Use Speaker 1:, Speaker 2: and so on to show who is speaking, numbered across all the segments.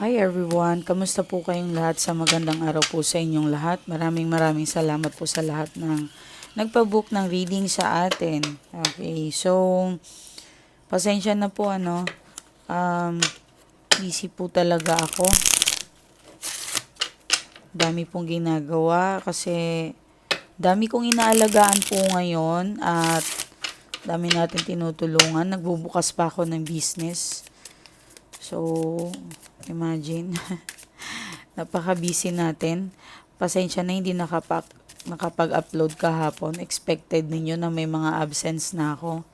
Speaker 1: Hi everyone, kamusta po kayong lahat sa magandang araw po sa inyong lahat. Maraming maraming salamat po sa lahat ng nagpa-book ng reading sa atin. Okay, so pasensya na po ano. Um, busy po talaga ako. Dami pong ginagawa kasi dami kong inaalagaan po ngayon at dami natin tinutulungan. Nagbubukas pa ako ng business. So, imagine. Napaka-busy natin. Pasensya na hindi nakapag, nakapag-upload kahapon. Expected ninyo na may mga absence na ako.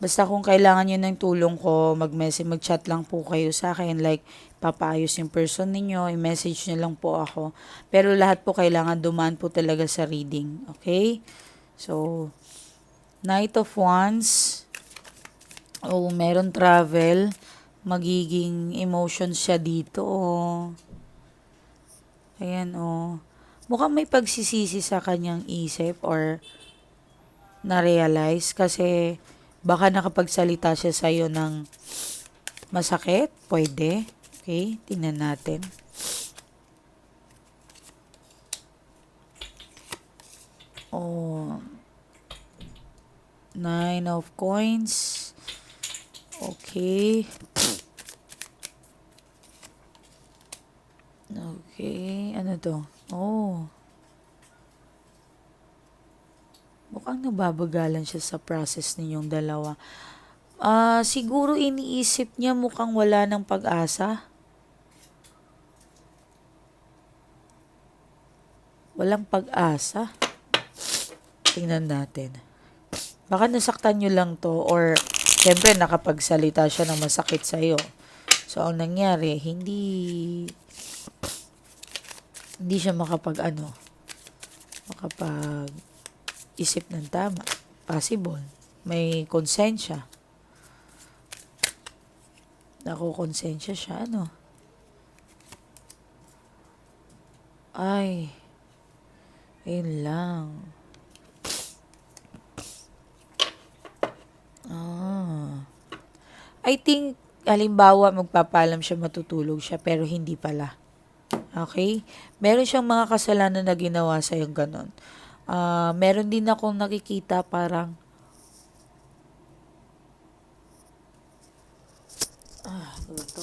Speaker 1: Basta kung kailangan nyo ng tulong ko, mag-message, mag-chat lang po kayo sa akin. Like, papaayos yung person ninyo, i-message nyo lang po ako. Pero lahat po kailangan dumaan po talaga sa reading. Okay? So, Knight of Wands. Oh, meron travel. Magiging emotions siya dito. Oh. Ayan, oh. Mukhang may pagsisisi sa kanyang isip or na-realize kasi baka nakapagsalita siya sa'yo ng masakit. Pwede. Okay, tingnan natin. Oh, Nine of coins. Okay. Okay. Ano to? Oh. Mukhang nababagalan siya sa process ninyong dalawa. Ah, siguro iniisip niya mukhang wala ng pag-asa. Walang pag-asa. Tingnan natin. Baka nasaktan nyo lang to or syempre nakapagsalita siya ng masakit sa'yo. So, ang nangyari, hindi hindi siya makapag ano, makapag isip ng tama. Possible. May konsensya. Naku, konsensya siya, ano. Ay, ayun lang. Ah. I think, halimbawa, magpapalam siya, matutulog siya, pero hindi pala. Okay? Meron siyang mga kasalanan na ginawa sa yung ganon. Ah, meron din akong nakikita parang Ah, ano to?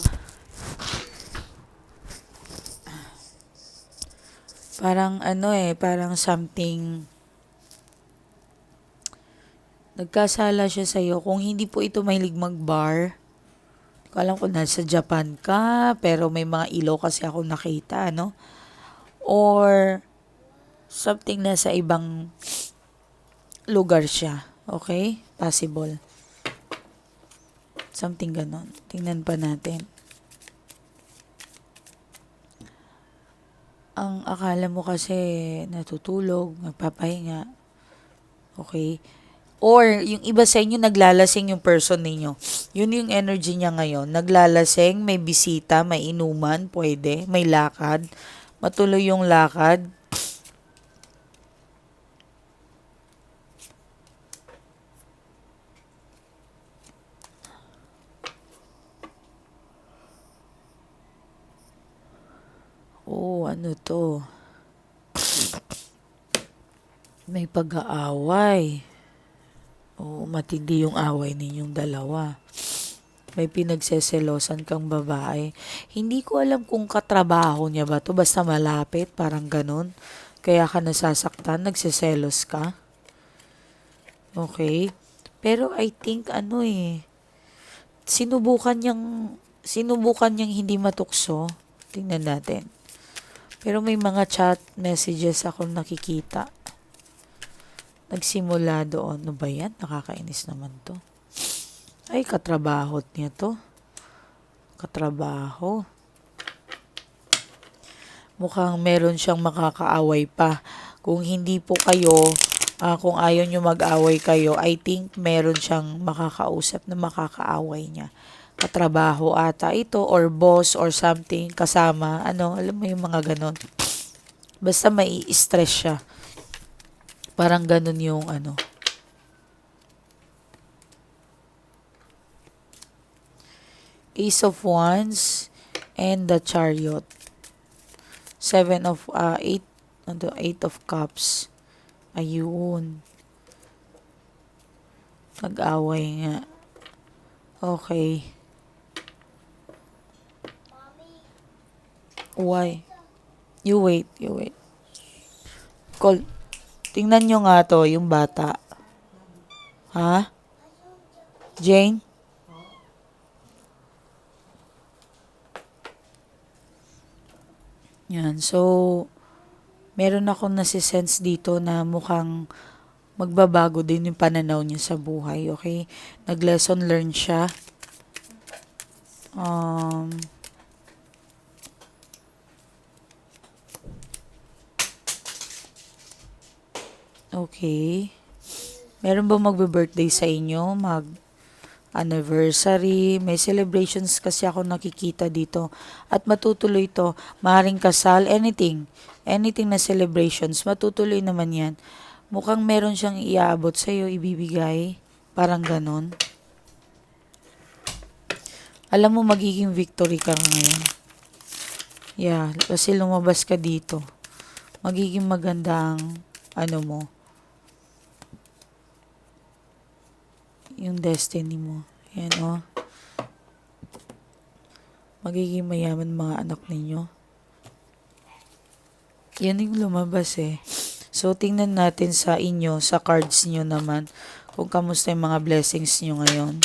Speaker 1: Parang ano eh, parang something nagkasala siya sa'yo. Kung hindi po ito mahilig mag-bar, hindi ko alam kung nasa Japan ka, pero may mga ilaw kasi ako nakita, no? Or, something na sa ibang lugar siya. Okay? Possible. Something ganon. Tingnan pa natin. Ang akala mo kasi natutulog, magpapahinga. Okay? Or, yung iba sa inyo, naglalasing yung person ninyo. Yun yung energy niya ngayon. Naglalasing, may bisita, may inuman, pwede, may lakad. Matuloy yung lakad. Oh, ano to? May pag-aaway. Oo, matindi yung away ninyong dalawa. May pinagseselosan kang babae. Hindi ko alam kung katrabaho niya ba to Basta malapit, parang ganun. Kaya ka nasasaktan, nagseselos ka. Okay. Pero I think ano eh, sinubukan niyang, sinubukan niyang hindi matukso. Tingnan natin. Pero may mga chat messages akong nakikita. Nagsimula doon. Ano ba yan? Nakakainis naman to. Ay, katrabaho niya to. Katrabaho. Mukhang meron siyang makakaaway pa. Kung hindi po kayo, ah, kung ayaw nyo mag-away kayo, I think meron siyang makakausap na makakaaway niya. Katrabaho ata ito or boss or something kasama. Ano, alam mo yung mga ganon. Basta may stress siya. Parang ganun yung ano. Ace of Wands. and the chariot. Seven of, uh, eight, ano, eight of cups. Ayun. Nag-away nga. Okay. Why? You wait, you wait. Call. Tingnan nyo nga to, yung bata. Ha? Jane? Yan. So, meron akong nasisense dito na mukhang magbabago din yung pananaw niya sa buhay, okay? Nag-lesson learn siya. Um, okay. Meron ba magbe-birthday sa inyo? Mag anniversary, may celebrations kasi ako nakikita dito. At matutuloy to, maring kasal, anything. Anything na celebrations, matutuloy naman yan. Mukhang meron siyang iaabot sa'yo, ibibigay. Parang ganon. Alam mo, magiging victory ka ngayon. Yeah, kasi lumabas ka dito. Magiging magandang, ano mo, yung destiny mo. Yan, oh. Magiging mayaman mga anak ninyo. Yan yung lumabas eh. So, tingnan natin sa inyo, sa cards nyo naman, kung kamusta yung mga blessings nyo ngayon.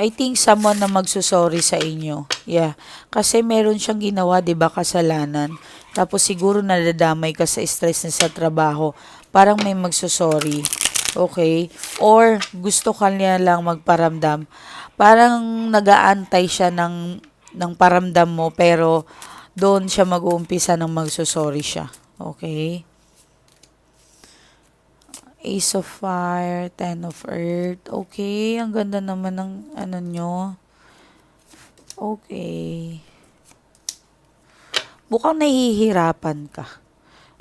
Speaker 1: I think someone na magsusorry sa inyo. Yeah. Kasi meron siyang ginawa, 'di ba, kasalanan. Tapos siguro nadadamay ka sa stress na sa trabaho. Parang may magsusorry. Okay? Or gusto ka niya lang magparamdam. Parang nagaantay siya ng ng paramdam mo pero doon siya mag-uumpisa ng magsusorry siya. Okay? Ace of Fire, Ten of Earth. Okay, ang ganda naman ng ano nyo. Okay. Mukhang nahihirapan ka.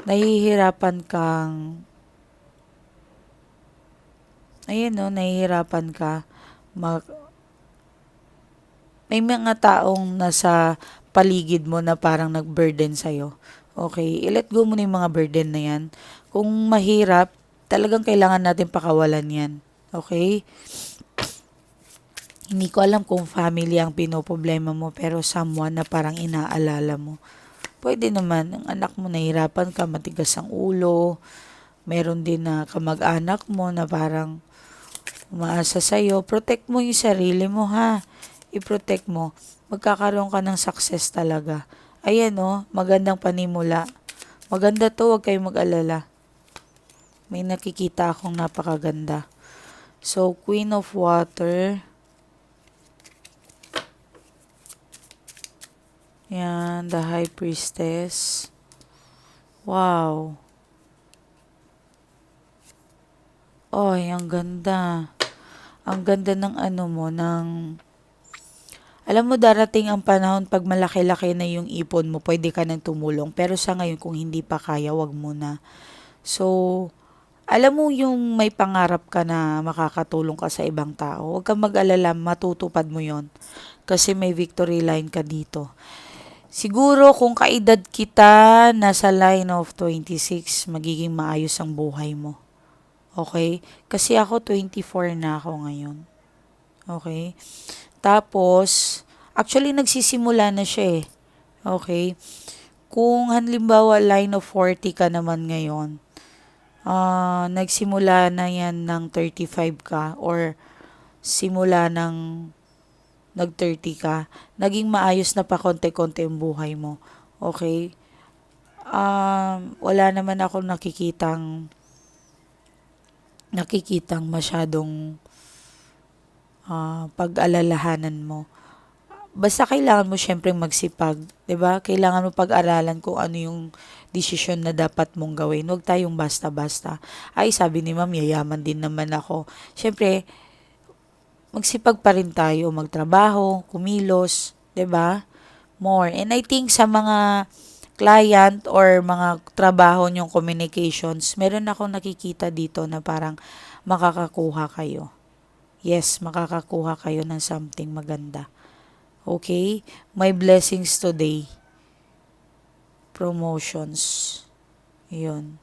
Speaker 1: Nahihirapan kang... Ayan no, nahihirapan ka mag... May mga taong nasa paligid mo na parang nag-burden sa'yo. Okay, i-let go mo na yung mga burden na yan. Kung mahirap, talagang kailangan natin pakawalan yan. Okay? Hindi ko alam kung family ang pinoproblema mo pero someone na parang inaalala mo. Pwede naman, ang anak mo nahirapan ka, matigas ang ulo. Meron din na kamag-anak mo na parang umaasa sa'yo. Protect mo yung sarili mo ha. I-protect mo. Magkakaroon ka ng success talaga. Ayan oh, magandang panimula. Maganda to, huwag kayong mag-alala may nakikita akong napakaganda. So, Queen of Water. Yan, the High Priestess. Wow. Oy, ang ganda. Ang ganda ng ano mo, ng... Alam mo, darating ang panahon pag malaki-laki na yung ipon mo, pwede ka nang tumulong. Pero sa ngayon, kung hindi pa kaya, wag mo na. So, alam mo yung may pangarap ka na makakatulong ka sa ibang tao, huwag kang mag-alala, matutupad mo yon Kasi may victory line ka dito. Siguro kung kaedad kita, nasa line of 26, magiging maayos ang buhay mo. Okay? Kasi ako 24 na ako ngayon. Okay? Tapos, actually nagsisimula na siya eh. Okay? Kung halimbawa line of 40 ka naman ngayon, uh, nagsimula na yan ng 35 ka or simula ng nag 30 ka, naging maayos na pa konti-konti ang buhay mo. Okay? Um, wala naman ako nakikitang nakikitang masyadong uh, pag-alalahanan mo basta kailangan mo syempre magsipag, 'di ba? Kailangan mo pag-aralan kung ano yung desisyon na dapat mong gawin. Huwag tayong basta-basta. Ay, sabi ni ma'am, yayaman din naman ako. Syempre, magsipag pa rin tayo, magtrabaho, kumilos, 'di ba? More. And I think sa mga client or mga trabaho nyong communications, meron akong nakikita dito na parang makakakuha kayo. Yes, makakakuha kayo ng something maganda. Okay? May blessings today. Promotions. Yun.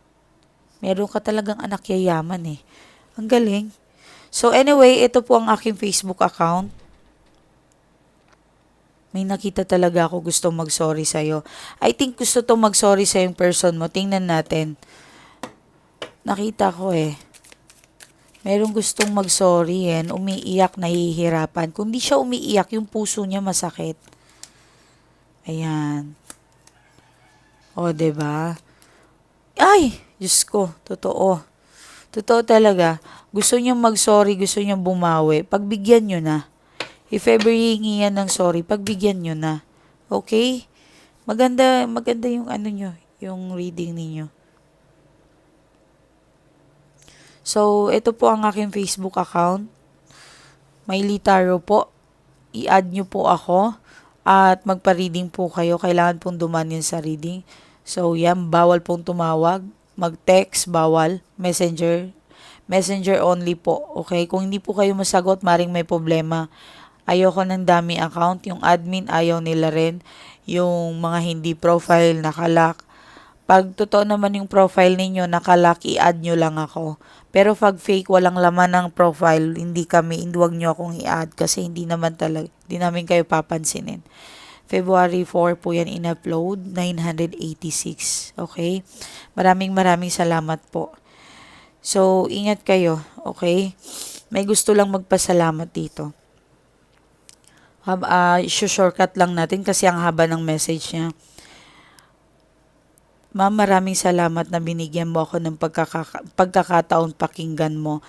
Speaker 1: Meron ka talagang anak yayaman eh. Ang galing. So anyway, ito po ang aking Facebook account. May nakita talaga ako gusto mag-sorry sa'yo. I think gusto to mag-sorry sa yung person mo. Tingnan natin. Nakita ko eh. Merong gustong mag-sorry eh. Umiiyak, nahihirapan. Kung di siya umiiyak, yung puso niya masakit. Ayan. O, ba? Ay, Diyos ko, totoo. Totoo talaga. Gusto niya mag-sorry, gusto niya bumawi. Pagbigyan niyo na. If ever hihingi yan ng sorry, pagbigyan nyo na. Okay? Maganda, maganda yung ano nyo, yung reading ninyo. So, ito po ang aking Facebook account. May Litaro po. I-add nyo po ako. At magpa-reading po kayo. Kailangan pong duman yun sa reading. So, yan. Bawal pong tumawag. Mag-text, bawal. Messenger. Messenger only po. Okay? Kung hindi po kayo masagot, maring may problema. Ayoko ng dami account. Yung admin, ayaw nila rin. Yung mga hindi profile, nakalock. Pag totoo naman yung profile ninyo, nakalock, i-add nyo lang ako. Pero pag fake, walang laman ng profile, hindi kami, hindi wag nyo akong i-add kasi hindi naman talaga, hindi namin kayo papansinin. February 4 po yan in-upload, 986. Okay? Maraming maraming salamat po. So, ingat kayo. Okay? May gusto lang magpasalamat dito. Uh, shortcut lang natin kasi ang haba ng message niya. Ma'am, maraming salamat na binigyan mo ako ng pagkaka- pagkakataon pakinggan mo.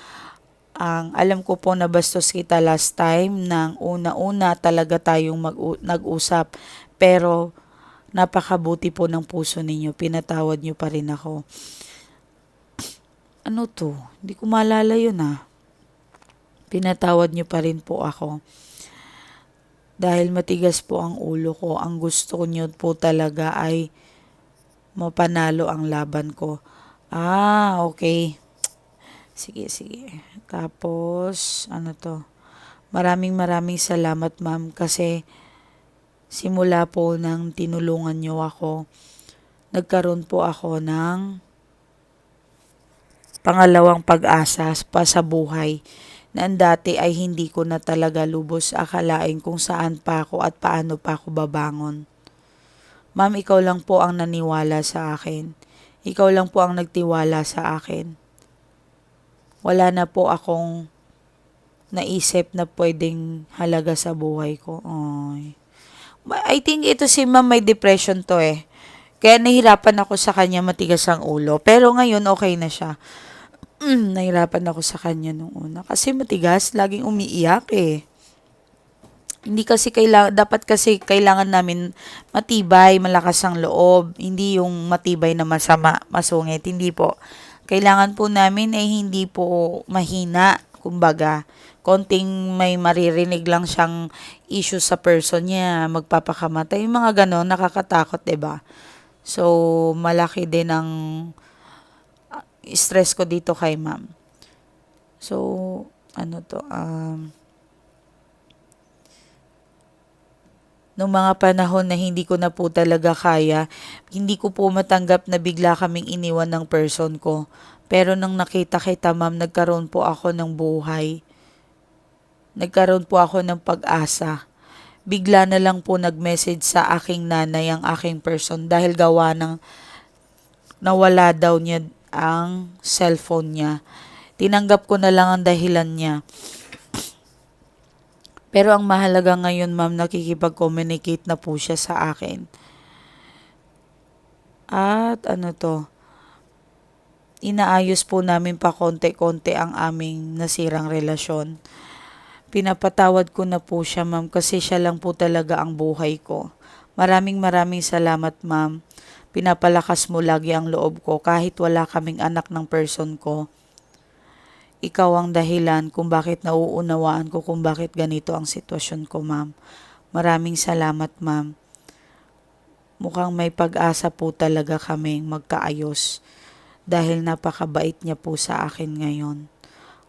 Speaker 1: Ang alam ko po na bastos kita last time nang una-una talaga tayong mag- nag-usap. Pero napakabuti po ng puso ninyo. Pinatawad niyo pa rin ako. Ano to? Hindi ko maalala yun ah. Pinatawad niyo pa rin po ako. Dahil matigas po ang ulo ko, ang gusto niyo po talaga ay mapanalo ang laban ko. Ah, okay. Sige, sige. Tapos, ano to? Maraming maraming salamat ma'am kasi simula po nang tinulungan niyo ako, nagkaroon po ako ng pangalawang pag-asa pa sa buhay na dati ay hindi ko na talaga lubos akalain kung saan pa ako at paano pa ako babangon. Ma'am, ikaw lang po ang naniwala sa akin. Ikaw lang po ang nagtiwala sa akin. Wala na po akong naisip na pwedeng halaga sa buhay ko. Ay. I think ito si ma'am may depression to eh. Kaya nahirapan ako sa kanya matigas ang ulo. Pero ngayon okay na siya. Mm, nahirapan ako sa kanya nung una. Kasi matigas, laging umiiyak eh hindi kasi kailangan, dapat kasi kailangan namin matibay, malakas ang loob, hindi yung matibay na masama, masungit, hindi po. Kailangan po namin ay hindi po mahina, kumbaga, konting may maririnig lang siyang issue sa person niya, magpapakamatay, yung mga ganon, nakakatakot, ba diba? So, malaki din ang ah, stress ko dito kay ma'am. So, ano to, um, Nung mga panahon na hindi ko na po talaga kaya, hindi ko po matanggap na bigla kaming iniwan ng person ko. Pero nang nakita kita ma'am, nagkaroon po ako ng buhay. Nagkaroon po ako ng pag-asa. Bigla na lang po nag-message sa aking nanay ang aking person dahil gawa ng nawala daw niya ang cellphone niya. Tinanggap ko na lang ang dahilan niya. Pero ang mahalaga ngayon, ma'am, nakikipag-communicate na po siya sa akin. At ano to, inaayos po namin pa konti-konti ang aming nasirang relasyon. Pinapatawad ko na po siya, ma'am, kasi siya lang po talaga ang buhay ko. Maraming maraming salamat, ma'am. Pinapalakas mo lagi ang loob ko kahit wala kaming anak ng person ko ikaw ang dahilan kung bakit nauunawaan ko kung bakit ganito ang sitwasyon ko, ma'am. Maraming salamat, ma'am. mukhang may pag-asa po talaga kaming magkaayos dahil napakabait niya po sa akin ngayon.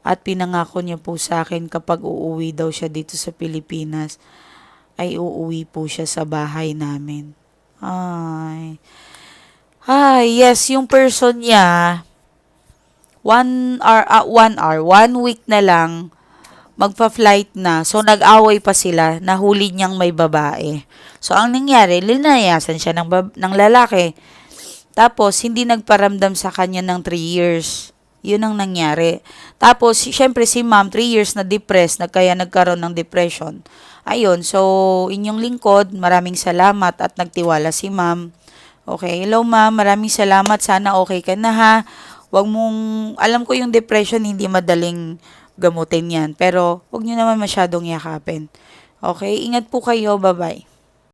Speaker 1: At pinangako niya po sa akin kapag uuwi daw siya dito sa Pilipinas, ay uuwi po siya sa bahay namin. Ay. Ay, yes, yung person niya, one hour, ah, one hour, one week na lang, magpa-flight na. So, nag-away pa sila. Nahuli niyang may babae. So, ang nangyari, linayasan siya ng, bab- ng lalaki. Tapos, hindi nagparamdam sa kanya ng 3 years. Yun ang nangyari. Tapos, syempre si ma'am, 3 years na depressed, na kaya nagkaroon ng depression. Ayun, so, inyong lingkod, maraming salamat at nagtiwala si ma'am. Okay, hello ma'am, maraming salamat. Sana okay ka na ha. Wag mong, alam ko yung depression, hindi madaling gamutin yan. Pero, wag nyo naman masyadong yakapin. Okay, ingat po kayo. Bye-bye.